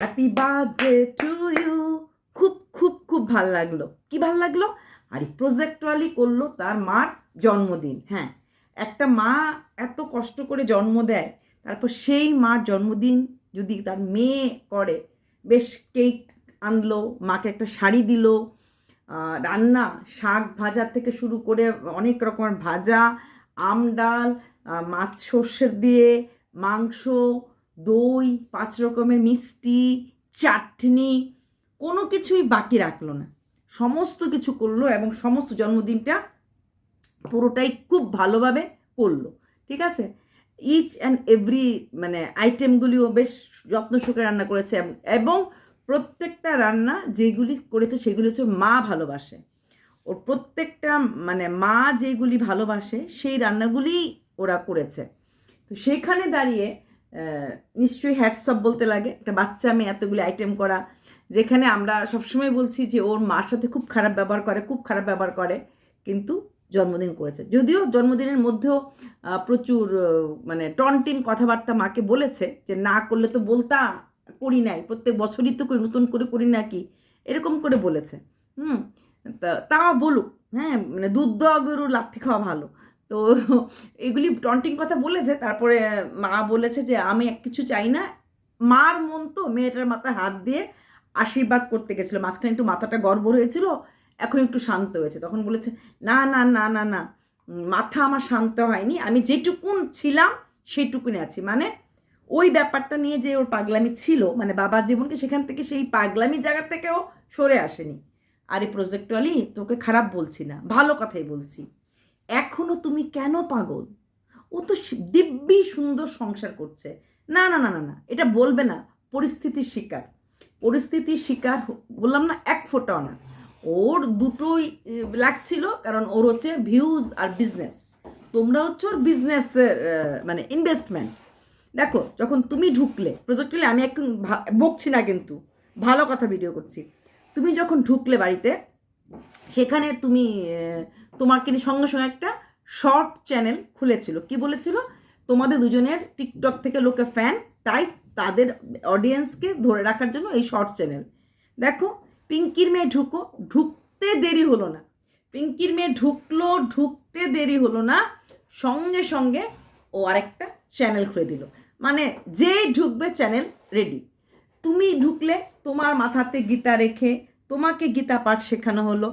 Happy birthday to you খুব খুব খুব ভালো লাগল। কি ভালো লাগল? আর প্রজেক্টুয়ালি করল তার মার জন্মদিন হ্যাঁ। একটা মা এত কষ্ট করে জন্ম দেয়, তারপর সেই মার জন্মদিন যদি তার মেয়ে করে, বেশ কেক আনলো, মাকে একটা শাড়ি দিল রান্না, শাক ভাজা থেকে শুরু করে অনেক রকমের ভাজা, আম ডাল মাছ সর্ষের দিয়ে, মাংস দই, পাঁচ রকমের মিষ্টি, চাটনি, কোনো কিছুই বাকি রাখল না। সমস্ত কিছু করল এবং সমস্ত জন্মদিনটা পুরোটাই খুব ভালোভাবে করল, ঠিক আছে? ইচ অ্যান্ড এভরি মানে আইটেমগুলিও বেশ যত্ন সুখে রান্না করেছে এবং- প্রত্যেকটা রান্না যেগুলি করেছে সেগুলি হচ্ছে মা ভালোবাসে। ওর প্রত্যেকটা মানে মা যেগুলি ভালোবাসে সেই রান্নাগুলি ওরা করেছে। তো সেখানে দাঁড়িয়ে নিশ্চয়ই হ্যাটসঅপ বলতে লাগে। একটা বাচ্চা মেয়ে এতগুলি আইটেম করা, যেখানে আমরা সবসময় বলছি যে ওর মার সাথে খুব খারাপ ব্যবহার করে, খুব খারাপ ব্যবহার করে, কিন্তু জন্মদিন করেছে। যদিও জন্মদিনের মধ্যেও প্রচুর মানে টনটিন কথাবার্তা মাকে বলেছে যে না করলে তো বলতা, করি নাই, প্রত্যেক বছরই তো করি, নতুন করে করি নাকি? এরকম করে বলেছে। হুম, তা বলুক। হ্যাঁ মানে দুধ দেওয়া গরুর লাথি খাওয়া ভালো। তো এগুলি টন্টিং কথা বলেছে, তারপরে মা বলেছে যে, আমি এক কিছু চাই না। মার মন তো মেয়েটার মাথায় হাত দিয়ে আশীর্বাদ করতে গেছিল। মাঝখানে একটু মাথাটা গড়বড় হয়েছিল, এখন একটু শান্ত হয়েছে। তখন বলেছে, না না না না না, মাথা আমার শান্ত হয়নি। আমি যেটুকুন ছিলাম সেইটুকুনি আছি। মানে ওই ব্যাপারটা নিয়ে যে ওর পাগলামি ছিল মানে বাবা জীবনকে সেখান থেকে সেই পাগলামি জায়গা থেকেও সরে আসেনি। আর এই প্রজেক্টওয়ালি তোকে খারাপ বলছি না, ভালো কথাই বলছি। এখনও তুমি কেন পাগল? ও তো দিব্যি সুন্দর সংসার করছে। না না না না না, এটা বলবে না। পরিস্থিতির শিকার। পরিস্থিতির শিকার বললাম না, এক ফোটাও না। ওর দুটোই লাগছিল, কারণ ওর হচ্ছে ভিউজ আর বিজনেস তোমরা হচ্ছে ওর বিজনেসের মানে ইনভেস্টমেন্ট দেখো, যখন তুমি ঢুকলে প্রজেক্টলি আমি এখন বকছি না কিন্তু, ভালো কথা ভিডিও করছি। তুমি যখন ঢুকলে বাড়িতে, সেখানে তুমি তোমাকে নিয়ে সঙ্গে সঙ্গে একটা শর্ট চ্যানেল খুলেছিল? কি বলেছিল? তোমাদের দুজনের টিকটক থেকে লোকে ফ্যান তাই তাদের অডিয়েন্সকে ধরে রাখার জন্য এই শর্ট চ্যানেল দেখো, পিঙ্কির মেয়ে ঢুকো, ঢুকতে দেরি হলো না। পিঙ্কির মেয়ে ঢুকলো, ঢুকতে দেরি হলো না, সঙ্গে সঙ্গে ও আরেকটা চ্যানেল খুলে দিল। মানে যেই ঢুকবে চ্যানেল রেডি তুমি ঢুকলে তোমার মাথাতে গীতা রেখে, তোমাকে গীতা পাঠ শেখানো হলো।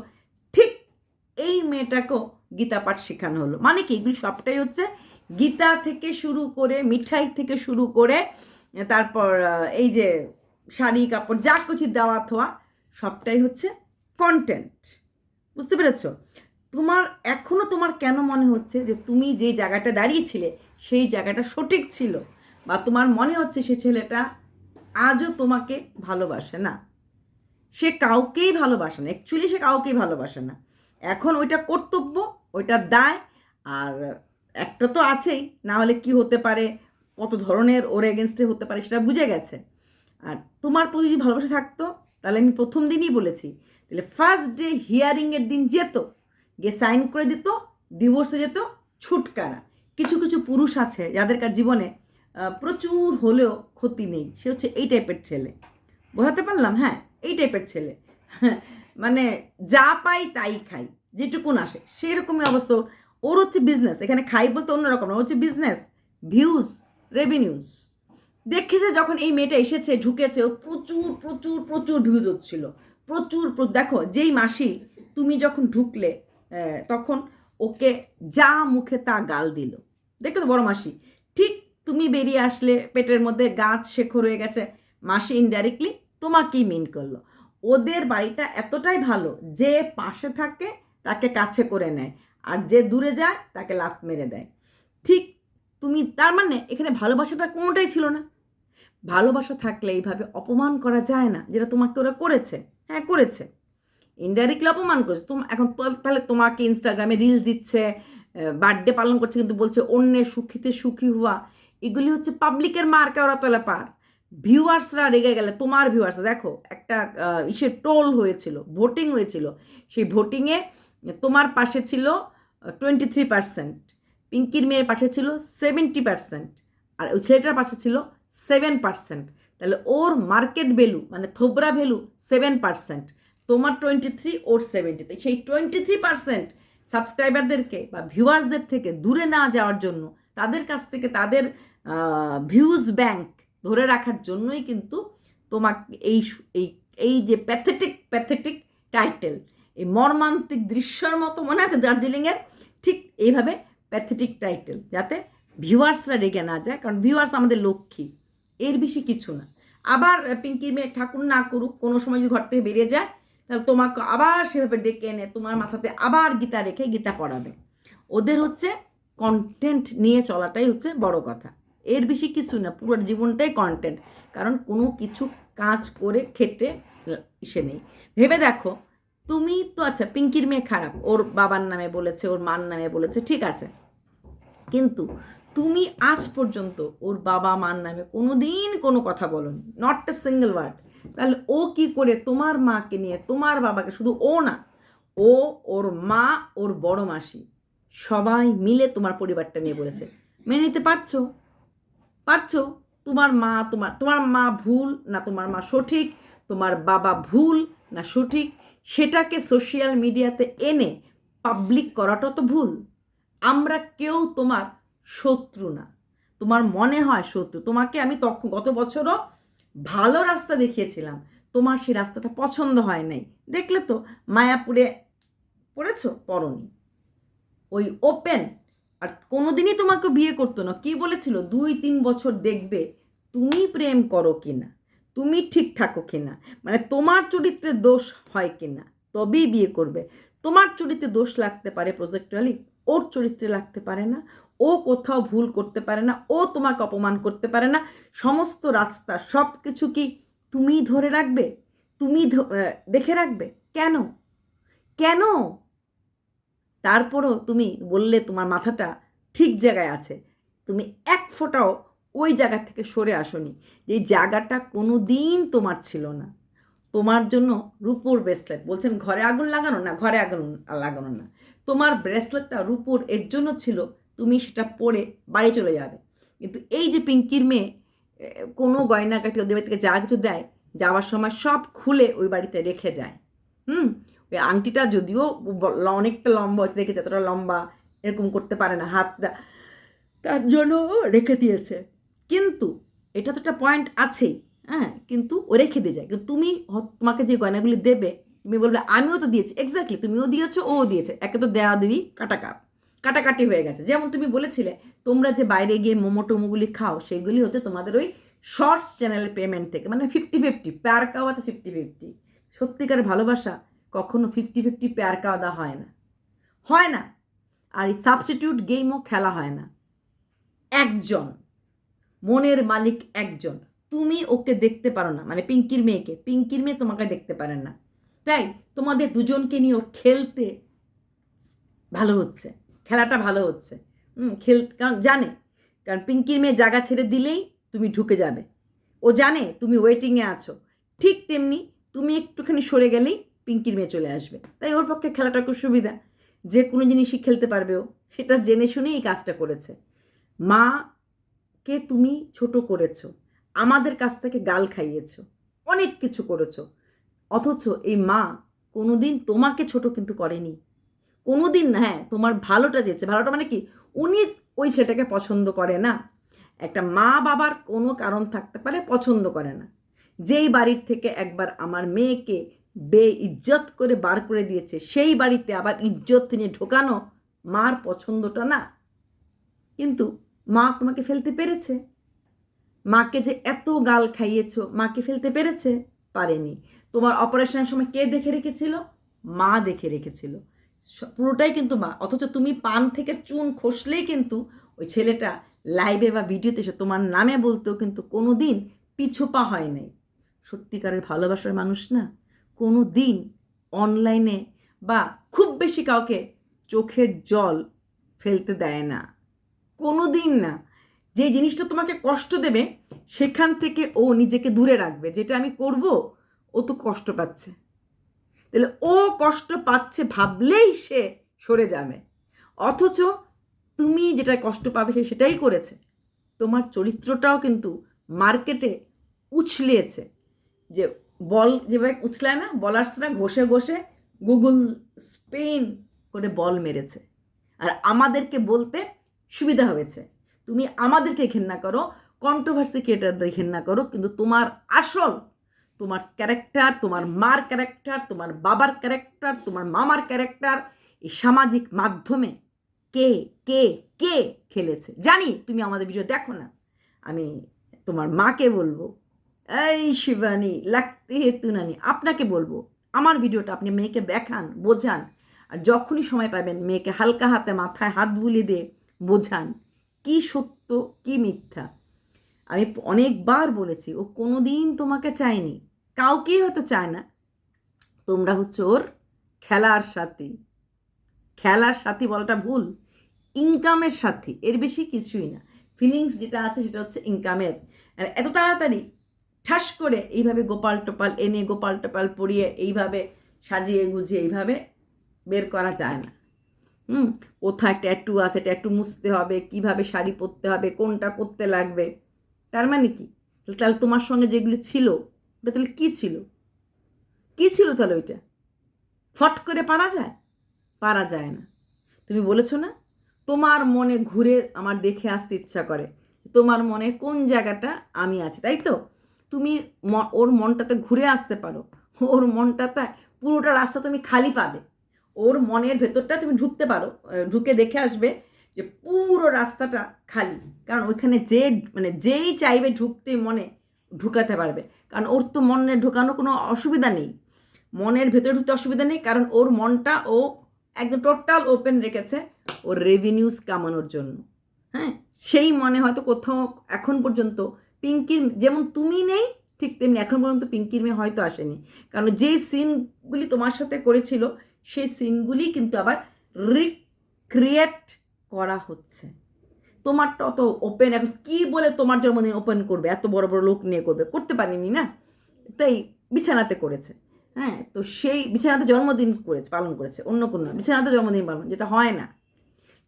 এই মেয়েটাকেও গীতা পাঠ শেখানো হলো। মানে কি? এগুলি সবটাই হচ্ছে গীতা থেকে শুরু করে, মিঠাই থেকে শুরু করে, তারপর এই যে শাড়ি, কাপড়, যা কিছু দেওয়া থোয়া, সবটাই হচ্ছে কন্টেন্ট বুঝতে পেরেছ? তোমার এখনও তোমার কেন মনে হচ্ছে যে তুমি যে জায়গাটা দাঁড়িয়েছিলে, সেই জায়গাটা সঠিক ছিল? বা তোমার মনে হচ্ছে সে ছেলেটা আজও তোমাকে ভালোবাসে না? সে কাউকেই ভালোবাসে না। অ্যাকচুয়ালি সে কাউকেই ভালোবাসে না। এখন ওইটা কর্তব্য, ওইটা দায়, আর একটা তো আছেই, না হলে কি হতে পারে, কত ধরনের ওর এগেনস্টে হতে পারে সেটা বুঝে গেছে। আর তোমার প্রতি যদি ভালোবাসা থাকতো, তাহলে আমি প্রথম দিনই বলেছি, তাহলে ফার্স্ট ডে হিয়ারিংয়ের দিন যেত, গিয়ে সাইন করে দিত ডিভোর্স হয়ে যেত, ছুটকারা। কিছু কিছু পুরুষ আছে যাদের কাছে জীবনে প্রচুর হলেও ক্ষতি নেই, সে হচ্ছে এই টাইপের ছেলে। বোঝাতে পারলাম? হ্যাঁ এই টাইপের ছেলে। মানে যা পাই তাই খাই যেটুকুন আসে। সেই রকমই অবস্থা। ওর। হচ্ছে বিজনেস এখানে খাই বলতে অন্যরকম না, হচ্ছে বিজনেস ভিউজ রেভিনিউজ দেখেছে যখন এই মেয়েটা এসেছে ঢুকেছে ও প্রচুর প্রচুর প্রচুর ভিউজ হচ্ছিল। প্রচুর দেখো যেই মাসি তুমি যখন ঢুকলে তখন ওকে যা মুখে তা গাল দিল। দেখো তো বড় মাসি। ঠিক তুমি বেরিয়ে আসলে পেটের মধ্যে গাছ শেখর হয়ে গেছে। মাসি ইনডাইরেক্টলি তোমাকেই মিন করল। ওদের বাড়িটা এতটাই ভালো যে পাশে থাকে, তাকে কাছে করে নেয়। আর যে দূরে যায়, তাকে লাত মেরে দেয়। ঠিক তুমি, তার মানে এখানে ভালোবাসাটা কোনোটাই ছিল না। ভালোবাসা থাকলে এইভাবে অপমান করা যায় না, যেটা তোমাকে ওরা করেছে। হ্যাঁ করেছে। ইনডাইরেক্টলি অপমান করেছে। তোম, এখন তাহলে তোমাকে ইনস্টাগ্রামে রিল দিচ্ছে বার্থডে পালন করছে, কিন্তু বলছে অন্যের সুখীতে সুখী হওয়া। এগুলি হচ্ছে পাবলিকের মার্কে ওরা তোলে পার। ভিউয়ার্সরা রেগে গেলে, তোমার ভিউয়ার্স দেখো, একটা ইসে টোল হয়েছিল, ভোটিং হয়েছিল, সেই ভোটিংয়ে তোমার পাশে ছিল টোয়েন্টি থ্রি পার্সেন্ট পিঙ্কির মেয়ের পাশে ছিল সেভেন্টি পার্সেন্ট আর ওই ছেলেটার পাশে ছিল সেভেন পার্সেন্ট তাহলে ওর মার্কেট ভ্যালু মানে থোবরা ভ্যালু সেভেন পার্সেন্ট তোমার টোয়েন্টি থ্রি ওর সেভেন্টি সেই টোয়েন্টি থ্রি পার্সেন্ট সাবস্ক্রাইবারদেরকে বা ভিউয়ার্সদের থেকে দূরে না যাওয়ার জন্য, তাদের কাছ থেকে তাদের ভিউজ ব্যাংক ধরে রাখার জন্যই কিন্তু তোমাকে এই এই এই যে প্যাথেটিক প্যাথেটিক টাইটেল এই মর্মান্তিক দৃশ্যের মতো মনে আছে দার্জিলিংয়ের? ঠিক এইভাবে প্যাথেটিক টাইটেল যাতে ভিউয়ার্সরা রেগে না যায়, কারণ ভিউয়ার্স আমাদের লক্ষ্মী, এর বেশি কিছু না। আবার পিঙ্কির মেয়ে ঠাকুর না করুক, কোনো সময় যদি ঘর থেকে বেরিয়ে যায়, তাহলে তোমাকে আবার সেভাবে ডেকে এনে তোমার মাথাতে আবার গীতা রেখে গীতা পড়াবে। ওদের হচ্ছে কন্টেন্ট নিয়ে চলাটাই হচ্ছে বড় কথা। এর বেশি কিছু না, পুরো জীবনটাই কন্টেন্ট কারণ কোনো কিছু কাজ করে খেটে ইসে নেই। ভেবে দেখো, তুমি তো আচ্ছা পিঙ্কির মেয়ে খারাপ, ওর বাবার নামে বলেছে, ওর মার নামে বলেছে, ঠিক আছে। কিন্তু তুমি আজ পর্যন্ত ওর বাবা, মার নামে কোনো দিন কোনো কথা বলনি নট এ সিঙ্গেল ওয়ার্ড তাহলে ও কি করে তোমার মাকে নিয়ে, তোমার বাবাকে, শুধু ও না, ও, ওর মা, ওর বড় মাসি, সবাই মিলে তোমার পরিবারটা নিয়ে বলেছে। মেনে নিতে পারছ? পারছ? তোমার মা, তোমার তোমার মা ভুল না তোমার মা সঠিক? তোমার বাবা ভুল না সঠিক? সেটাকে সোশ্যাল মিডিয়াতে এনে পাবলিক করাটা তো ভুল। আমরা কেউ তোমার শত্রু না। তোমার মনে হয় শত্রু। তোমাকে আমি তখন গত বছরও ভালো রাস্তা দেখিয়েছিলাম। তোমার সেই রাস্তাটা পছন্দ হয় নাই। দেখলে তো মায়াপুরে পড়েছো? পড়নি। ওই ওপেন আর কোনোদিনই তোমাকে বিয়ে করতো না। কি বলেছিল? দুই, তিন বছর দেখবে তুমি প্রেম করো কিনা, তুমি ঠিক থাকো কি না মানে তোমার চরিত্রে দোষ হয় কি না তবেই বিয়ে করবে। তোমার চরিত্রে দোষ লাগতে পারে প্রজেক্টুয়ালি ওর চরিত্রে লাগতে পারে না, ও কোথাও ভুল করতে পারে না, ও তোমাকে অপমান করতে পারে না, সমস্ত রাস্তা সব কিছু কি তুমি ধরে রাখবে? তুমি দেখে রাখবে? কেন? কেন? তারপরও তুমি বললে তোমার মাথাটা ঠিক জায়গায় আছে। তুমি এক ফোঁটাও ওই জায়গা থেকে সরে আসনি যে জায়গাটা কোনো দিন তোমার ছিল না। তোমার জন্য রূপোর ব্রেসলেট বলছেন ঘরে আগুন লাগানো না ঘরে আগুন লাগানো না। তোমার ব্রেসলেটটা রূপোর এর জন্য ছিল, তুমি সেটা পরে বাড়ি চলে যাবে। কিন্তু এই যে পিঙ্কির মেয়ে, কোনো গয়নাকাটি ওদের বাড়ি থেকে যা কিছু দেয়, যাওয়ার সময় সব খুলে ওই বাড়িতে রেখে যায়। হুম? ওই আংটিটা যদিও অনেকটা লম্বা হচ্ছে দেখেছে, এতটা লম্বা, এরকম করতে পারে না হাতটা। তার জন্য রেখে দিয়েছে। কিন্তু এটা তো একটা পয়েন্ট আছেই হ্যাঁ কিন্তু ও রেখে দিয়ে যায়। কিন্তু তুমি তোমাকে যে গয়নাগুলি দেবে, তুমি বলবে, আমিও তো দিয়েছি। এক্স্যাক্টলি তুমিও দিয়েছ, ও দিয়েছে। একে তো দেওয়া দেবি কাটাকাট কাটাকাটি হয়ে গেছে। যেমন তুমি বলেছিলে, তোমরা যে বাইরে গিয়ে মোমো টোমোগুলি খাও, সেগুলি হচ্ছে তোমাদের ওই শর্টস চ্যানেলের পেমেন্ট থেকে মানে ফিফটি ফিফটি প্যার কাওয়াতে ফিফটি ফিফটি সত্যিকার ভালোবাসা কখনো ফিফটি ফিফটি প্যার কাওয়া হয় না। হয় না। আর এই সাবস্টিটিউট গেমও খেলা হয় না। একজন। মনের মালিক একজন। তুমি ওকে দেখতে পারো না। মানে পিঙ্কির মেয়েকে। পিঙ্কির মেয়ে তোমাকে দেখতে পারেন না। তাই তোমাদের দুজনকে নিয়ে ওর খেলতে ভালো হচ্ছে। খেলাটা ভালো হচ্ছে। হুম, খেল, কারণ জানে। কারণ পিঙ্কির মেয়ে জায়গা ছেড়ে দিলেই তুমি ঢুকে যাবে। ও জানে তুমি ওয়েটিংয়ে আছো। ঠিক তেমনি তুমি একটুখানি সরে গেলেই পিঙ্কির মেয়ে চলে আসবে। তাই ওর পক্ষে খেলাটা খুব সুবিধা। যে কোনো জিনিসই খেলতে পারবে ও। সেটা জেনে শুনেই এই কাজটা করেছে। মাকে তুমি ছোট করেছ, আমাদের কাছ থেকে গাল খাইয়েছো, অনেক কিছু করেছ। অথচ এই মা কোনোদিন তোমাকে ছোট কিন্তু করেনি। কোনোদিন না হ্যাঁ তোমার ভালোটা চেয়েছে। ভালোটা মানে কি? উনি ওই ছেলেটাকে পছন্দ করে না। একটা মা বাবার কোনো কারণ থাকতে পারে পছন্দ করে না। যেই বাড়ির থেকে একবার আমার মেয়েকে বে ইজ্জত করে বার করে দিয়েছে। সেই বাড়িতে আবার ইজ্জত নিয়ে ঢোকানো মার পছন্দটা না। কিন্তু মা তোমাকে ফেলতে পেরেছে। মাকে যে এত গাল খাইয়েছো, মাকে ফেলতে পেরেছে? পারেনি। তোমার অপারেশনের সময় কে দেখে রেখেছিল? মা দেখে রেখেছিল। পুরোটাই কিন্তু মা। অথচ তুমি পান থেকে চুন খসলেই কিন্তু ওই ছেলেটা লাইভে বা ভিডিওতে এসে তোমার নামে বলতেও কিন্তু কোনো দিন পিছু পা হয় নাই। সত্যিকারের ভালোবাসার মানুষ না। কোনো দিন অনলাইনে বা খুব বেশি কাউকে চোখের জল ফেলতে দেয় না। কোনো দিন না। যে জিনিসটা তোমাকে কষ্ট দেবে, সেখান থেকে ও নিজেকে দূরে রাখবে। যেটা আমি করব, ও তো কষ্ট পাচ্ছে। তাহলে ও কষ্ট পাচ্ছে ভাবলেই সে সরে যাবে। অথচ তুমি যেটা কষ্ট পাবে, সে সেটাই করেছে। তোমার চরিত্রটাও কিন্তু মার্কেটে উছলিয়েছে যে বল যেভাবে উছলায় না, বলার্সরা ঘষে ঘষে গুগল স্পেন করে বল মেরেছে। আর আমাদেরকে বলতে সুবিধা হয়েছে। তুমি আমাদেরকে ঘেন্না করো কন্ট্রোভার্সি ক্রিয়েটারদের ঘেন্না করো, কিন্তু তোমার আসল, তোমার ক্যারেক্টার তোমার মার ক্যারেক্টার তোমার বাবার ক্যারেক্টার তোমার মামার ক্যারেক্টার এই সামাজিক মাধ্যমে কে কে কে খেলেছে? জানি, তুমি আমাদের ভিডিও দেখো না। আমি তোমার মাকে বলব। এই শিবানী, লাগতে হেতু নানি। আপনাকে বলব, আমার ভিডিওটা আপনি মেয়েকে দেখান, বোঝান, আর যখনই সময় পাবেন মেয়েকে হালকা হাতে মাথায় হাত বুলিয়ে দিয়ে বোঝান, কি সত্য, কি মিথ্যা। আমি অনেকবার বলেছি, ও কোনো দিন তোমাকে চায়নি, কাউকেই হয়তো চায় না। তোমরা হচ্ছে ওর খেলার সাথী। খেলার সাথী বলাটা ভুল, ইনকামের সাথী, এর বেশি কিছুই না। ফিলিংস যেটা আছে সেটা হচ্ছে ইনকামের। এত তাড়াতাড়ি ঠাস করে এইভাবে গোপাল টোপাল এনে গোপাল টোপাল পরিয়ে এইভাবে সাজিয়ে গুজিয়ে এইভাবে বের করা যায় না। হুম? কোথায় ট্যাটু আছে ট্যাটু মুছতে হবে, কীভাবে শাড়ি পরতে হবে, কোনটা করতে লাগবে? তার মানে কি? তাহলে তোমার সঙ্গে যেগুলো ছিল, ওটা তাহলে কী ছিল? কী ছিল তাহলে ওইটা? ফট করে পারা যায়? পারা যায় না। তুমি বলেছ না? তোমার মনে ঘুরে আমার দেখে আসতে ইচ্ছা করে। তোমার মনে কোন জায়গাটা আমি আছি, তাই তো? তুমি ওর মনটাতে ঘুরে আসতে পারো। ওর মনটাতে পুরোটা রাস্তা তুমি খালি পাবে। ওর মনের ভেতরটা তুমি ঢুকতে পারো। ঢুকে দেখে আসবে যে পুরো রাস্তাটা খালি। কারণ ওইখানে যে মানে যেই চাইবে ঢুকতে মনে ঢুকাতে পারবে। কারণ ওর তো মনে ঢুকানো কোনো অসুবিধা নেই। মনের ভেতরে ঢুকতে অসুবিধা নেই কারণ ওর মনটা ও একদম টোটাল ওপেন রেখেছে ওর রেভিনিউস কামানোর জন্য। হ্যাঁ? সেই মনে হয়তো কোথাও এখন পর্যন্ত পিঙ্কির যেমন তুমি নেই, ঠিক তেমনি এখন পর্যন্ত পিঙ্কির মেয়ে হয়তো আসেনি। কারণ যে সিনগুলি তোমার সাথে করেছিল, সেই সিনগুলি কিন্তু আবার রিক্রিয়েট করা হচ্ছে। তোমারটা অত ওপেন এখন কী বলে তোমার জন্মদিন ওপেন করবে? এত বড় বড় লোক নিয়ে করবে? করতে পারিনি না? তাই বিছানাতে করেছে। হ্যাঁ তো সেই বিছানাতে জন্মদিন করেছে, পালন করেছে, অন্য কোনো না। বিছানাতে জন্মদিন পালন, যেটা হয় না।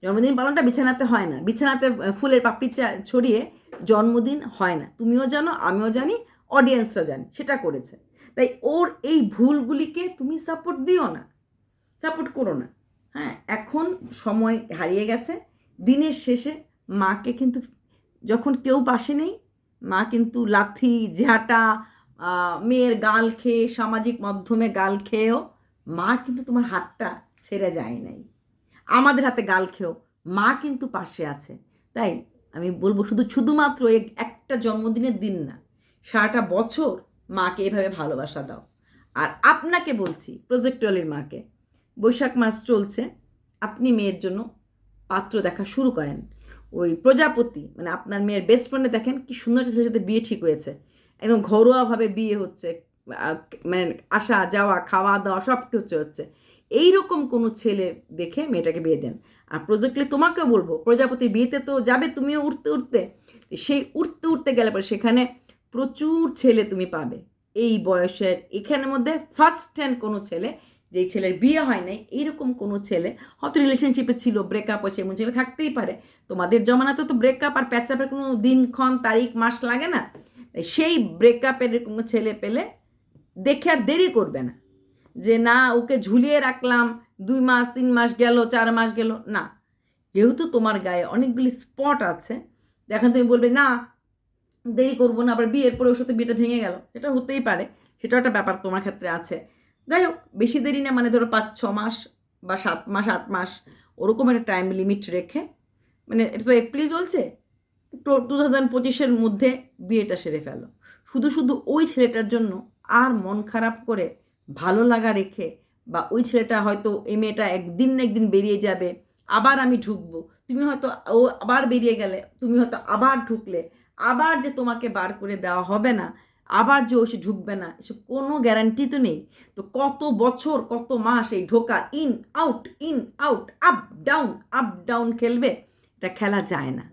জন্মদিন পালনটা বিছানাতে হয় না। বিছানাতে ফুলের পাপড়ি ছড়িয়ে জন্মদিন হয় না। তুমিও জানো, আমিও জানি অডিয়েন্সরা জানি, সেটা করেছে। তাই ওর এই ভুলগুলিকে তুমি সাপোর্ট দিও না। সাপোর্ট করো না। হ্যাঁ এখন সময় হারিয়ে গেছে। দিনের শেষে মাকে কিন্তু, যখন কেউ পাশে নেই, মা কিন্তু লাথি, ঝাঁটা মেয়ের গাল খেয়ে, সামাজিক মাধ্যমে গাল খেয়েও, মা কিন্তু তোমার হাতটা ছেড়ে যায় নাই। আমাদের হাতে গাল খেয়েও মা কিন্তু পাশে আছে। তাই আমি বলব শুধু শুধুমাত্র একটা জন্মদিনের দিন না, সারাটা বছর মাকে এভাবে ভালোবাসা দাও। আর আপনাকে বলছি প্রজেক্টরের মাকে, বৈশাখ মাস চলছে, আপনি মেয়ের জন্য পাত্র দেখা শুরু করেন। ওই প্রজাপতি মানে আপনার মেয়ের বেস্ট ফ্রেন্ডে দেখেন কি সুন্দর ছেলের সাথে বিয়ে ঠিক হয়েছে। একদম ঘরোয়াভাবে বিয়ে হচ্ছে মানে আসা, যাওয়া খাওয়া দাওয়া সব কিছু হচ্ছে। এইরকম কোনো ছেলে দেখে মেয়েটাকে বিয়ে দেন। আর প্রজেক্টলি তোমাকেও বলব প্রজাপতির বিয়েতে তো যাবে, তুমিও উঠতে উঠতে সেই উঠতে উঠতে গেলে পরে সেখানে প্রচুর ছেলে তুমি পাবে। এই বয়সের, এখানের মধ্যে ফার্স্ট হ্যান্ড কোনো ছেলে, যেই ছেলের বিয়ে হয় নাই, এইরকম কোনো ছেলে, হয়তো রিলেশনশিপে ছিল ব্রেকআপ হয়েছে, এমন ছেলে থাকতেই পারে। তোমাদের জমানাতে তো ব্রেকআপ আর প্যাচাপের কোনো দিনক্ষণ, তারিখ, মাস লাগে না। সেই ব্রেকআপের কোনো ছেলে পেলে দেখে আর দেরি করবে না। যে না, ওকে ঝুলিয়ে রাখলাম, দুই মাস, তিন মাস গেল, চার মাস গেল, না। যেহেতু তোমার গায়ে অনেকগুলি স্পট আছে এখন তুমি বলবে, না, দেরি করব না, আবার বিয়ের পরে ওর সাথে বিয়েটা ভেঙে গেল। সেটা হতেই পারে, সেটাও একটা ব্যাপার তোমার ক্ষেত্রে আছে। যাই হোক, বেশি দেরি না মানে ধরো পাঁচ, ছ মাস বা সাত মাস, আট মাস, ওরকম একটা টাইম লিমিট রেখে মানে এটা তো এপ্রিল চলছে টু থাউজেন্ড পঁচিশের মধ্যে বিয়েটা সেরে ফেলো। শুধু শুধু ওই ছেলেটার জন্য আর মন খারাপ করে ভালো লাগা রেখে বা ওই ছেলেটা হয়তো এই মেয়েটা একদিন না একদিন বেরিয়ে যাবে, আবার আমি ঢুকবো। তুমি হয়তো ও আবার বেরিয়ে গেলে, তুমি হয়তো আবার ঢুকলে, আবার যে তোমাকে বার করে দেওয়া হবে না, আবার যে ও সে ঢুকবে না, এসব কোনো গ্যারান্টি তো নেই। তো কত বছর, কত মাস এই ঢোকা in out in out up down up down খেলবে, এটা খেলা যায় না।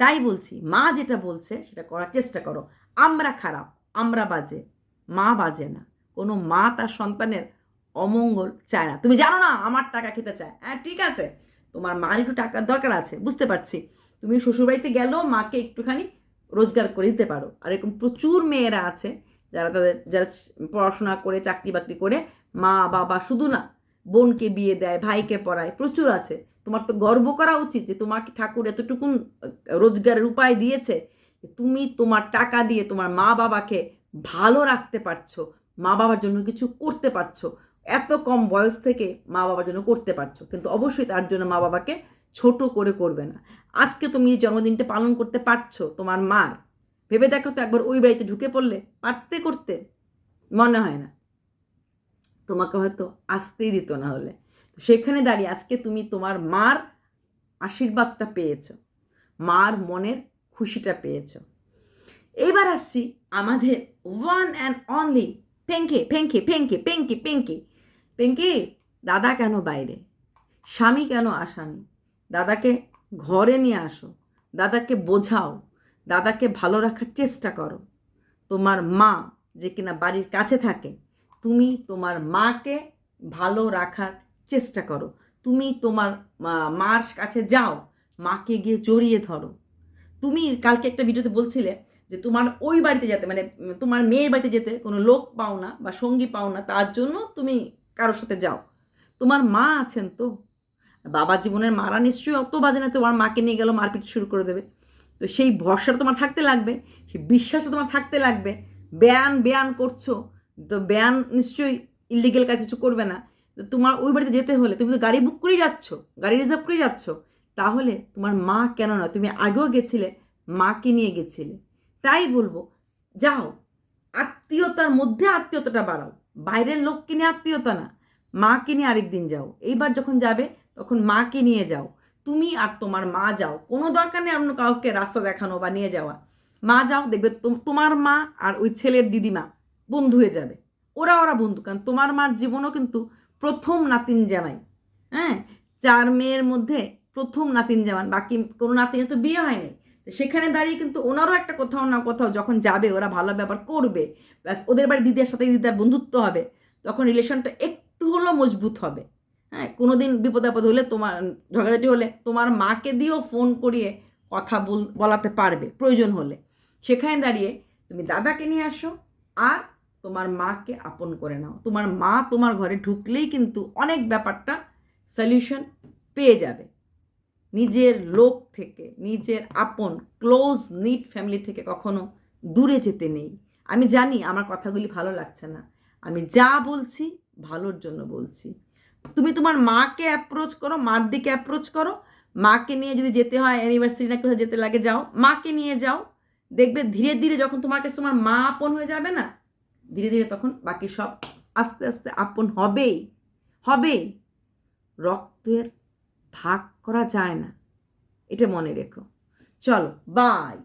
তাই বলছি, মা যেটা বলছে সেটা করার চেষ্টা করো। আমরা খারাপ, আমরা বাজে, মা বাজে না। কোনো মা তার সন্তানের অমঙ্গল চায় না। তুমি জানো না, আমার টাকা খেতে চায়। হ্যাঁ ঠিক আছে, তোমার মার একটু টাকার দরকার আছে, বুঝতে পারছি। তুমি শ্বশুরবাড়িতে গেলেও মাকে একটুখানি রোজগার করে দিতে পারো। আর এরকম প্রচুর মেয়েরা আছে, যারা তাদের, যারা পড়াশোনা করে চাকরি বাকরি করে, মা, বাবা শুধু না, বোনকে বিয়ে দেয়, ভাইকে পড়ায়, প্রচুর আছে। তোমার তো গর্ব করা উচিত যে তোমাকে ঠাকুর এতটুকুন রোজগারের উপায় দিয়েছে তুমি তোমার টাকা দিয়ে তোমার মা বাবাকে ভালো রাখতে পারছ মা বাবার জন্য কিছু করতে পারছ। এত কম বয়স থেকে মা বাবার জন্য করতে পারছ। কিন্তু অবশ্যই তার জন্য মা বাবাকে ছোট করে করবে না। আজকে তুমি এই জন্মদিনটা পালন করতে পারছ তোমার মার। ভেবে দেখো তো একবার ওই বাড়িতে ঢুকে পড়লে, পারতে করতে। মনে হয় না। তোমাকে হয়তো আসতেই দিত না হলে। তো সেখানে দাঁড়িয়ে আজকে তুমি তোমার মার আশীর্বাদটা পেয়েছ। মার মনের খুশিটা পেয়েছ। এবার আসছি আমাদের ওয়ান অ্যান্ড অনলি পেঙ্কে পেঙ্কে পেঙ্কে পেঙ্কে পেঙ্কে পেঙ্কে দাদা কেন বাইরে? স্বামী কেন আসামি? দাদাকে ঘরে নিয়ে আসো। দাদাকে বোঝাও। দাদাকে ভালো রাখার চেষ্টা করো। তোমার মা যে কিনা বাড়ির কাছে থাকে, তুমি তোমার মাকে ভালো রাখার চেষ্টা করো। তুমি তোমার মার কাছে যাও, মাকে গিয়ে জড়িয়ে ধরো। তুমি কালকে একটা ভিডিওতে বলছিলে যে তোমার ওই বাড়িতে যেতে মানে তোমার মেয়ের বাড়িতে যেতে কোনো লোক পাও না বা সঙ্গী পাও না, তার জন্য তুমি কারোর সাথে যাও। তোমার মা আছেন তো। বাবা জীবনের মারা নিশ্চয়ই অত বাজে না, তোমার মাকে নিয়ে গেল, মারপিট শুরু করে দেবে। তো সেই ভরসাটা তোমার থাকতে লাগবে, সেই বিশ্বাসটা তোমার থাকতে লাগবে। ব্যায়ান ব্যায়ান করছ, তো ব্যায়ান নিশ্চয়ই ইলিগেল কাজ কিছু করবে না। তো তোমার ওই বাড়িতে যেতে হলে, তুমি তো গাড়ি বুক করেই যাচ্ছ, গাড়ি রিজার্ভ করে যাচ্ছ, তাহলে তোমার মা কেন না তুমি আগেও গেছিলে, মাকে নিয়ে গেছিলে। তাই বলব, যাও, আত্মীয়তার মধ্যে আত্মীয়তাটা বাড়াও। বাইরের লোককে নিয়ে আত্মীয়তা না, মাকে নিয়ে আরেকদিন যাও। এইবার যখন যাবে, তখন মাকে নিয়ে যাও। তুমি আর তোমার মা যাও। কোনো দরকার নেই অন্য কাউকে রাস্তা দেখানো বা নিয়ে যাওয়া। মা যাও, দেখবে তোম- তোমার মা আর ওই ছেলের দিদিমা বন্ধু হয়ে যাবে। ওরা ওরা বন্ধু, কারণ তোমার মার জীবনও কিন্তু প্রথম নাতিন জামাই। হ্যাঁ? চার মেয়ের মধ্যে প্রথম নাতিন জামান, বাকি কোনো নাতিনের তো বিয়ে হয়নি। সেখানে দাঁড়িয়ে কিন্তু ওনারও একটা কোথাও না কোথাও যখন যাবে, ওরা ভালো ব্যাপার করবে। ব্যাস, ওদের বাড়ি দিদির সাথে দিদার বন্ধুত্ব হবে, তখন রিলেশনটা একটু হলেও মজবুত হবে। হ্যাঁ কোনো দিন বিপদ আপদ হলে তোমার, ঝগড়াঝাটি হলে তোমার মাকে দিয়েও ফোন করিয়ে কথা বল, বলাতে পারবে, প্রয়োজন হলে। সেখানে দাঁড়িয়ে তুমি দাদাকে নিয়ে আসো আর তোমার মাকে আপন করে নাও। তোমার মা তোমার ঘরে ঢুকলেই কিন্তু অনেক ব্যাপারটা সলিউশন পেয়ে যাবে। নিজের লোক থেকে, নিজের আপন ক্লোজ নিট ফ্যামিলি থেকে কখনো দূরে যেতে নেই। আমি জানি আমার কথাগুলি ভালো লাগছে না। আমি যা বলছি, ভালোর জন্য বলছি। তুমি তোমার মাকে অ্যাপ্রোচ করো, মার দিকে অ্যাপ্রোচ করো। মাকে নিয়ে যদি যেতে হয় অ্যানিভার্সারি না কোথাও যেতে লাগে, যাও। মাকে নিয়ে যাও। দেখবে ধীরে ধীরে যখন তোমার কাছে তোমার মা আপন হয়ে যাবে না, ধীরে ধীরে তখন বাকি সব আস্তে আস্তে আপন হবেই। হবেই। রক্তের ভাগ করা যায় না। এটা মনে রেখো। চলো বাই